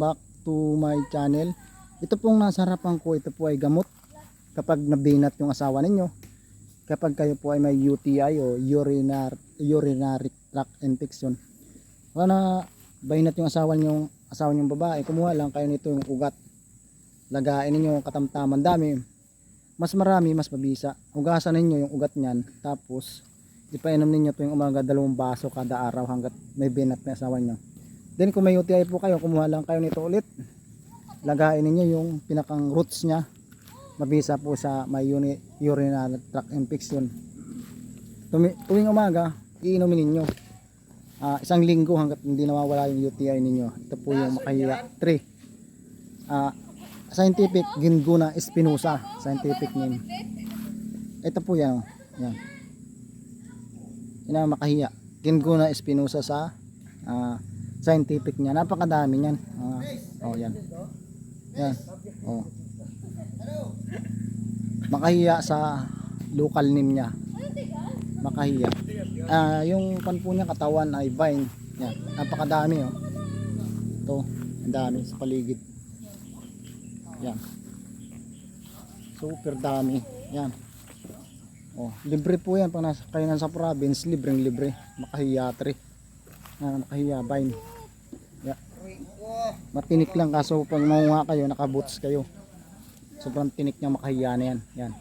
back to my channel. Ito pong nasa harapan ko, ito po ay gamot kapag nabinat yung asawa ninyo. Kapag kayo po ay may UTI o urinary, urinary tract infection. O na binat yung asawa niyo, asawa niyong babae, kumuha lang kayo nito yung ugat. Lagain ninyo katamtaman dami. Mas marami, mas mabisa. Ugasan ninyo yung ugat niyan. Tapos, ipainom ninyo tuwing umaga dalawang baso kada araw hanggat may binat na asawa niyo. Then kung may UTI po kayo, kumuha lang kayo nito ulit. Lagain ninyo yung pinakang roots niya. Mabisa po sa may uni, urinary tract infection. Tumi, tuwing umaga, iinumin ninyo. Ah, isang linggo hanggat hindi nawawala yung UTI ninyo. Ito po yung makahiya 3. Ah, scientific Ginguna spinosa, scientific name. Ito po yan. Yan. Yan makahiya. Ginguna spinosa sa ah, scientific niya. Napakadami niyan. Ah, oh, yan. Yan. Oh. Makahiya sa local name niya. Makahiya. Ah, yung pan po niya katawan ay vine. Yan. Napakadami oh. Ito, ang dami sa paligid. Yan. Super dami. Yan. Oh, libre po yan pag nasa kayo nasa province, libreng libre. Makahiya 3. Ah, makahiya vine. Yeah. Matinik lang kaso pag maunga kayo, nakaboots kayo. Sobrang tinik niya makahiya na yan. Yan.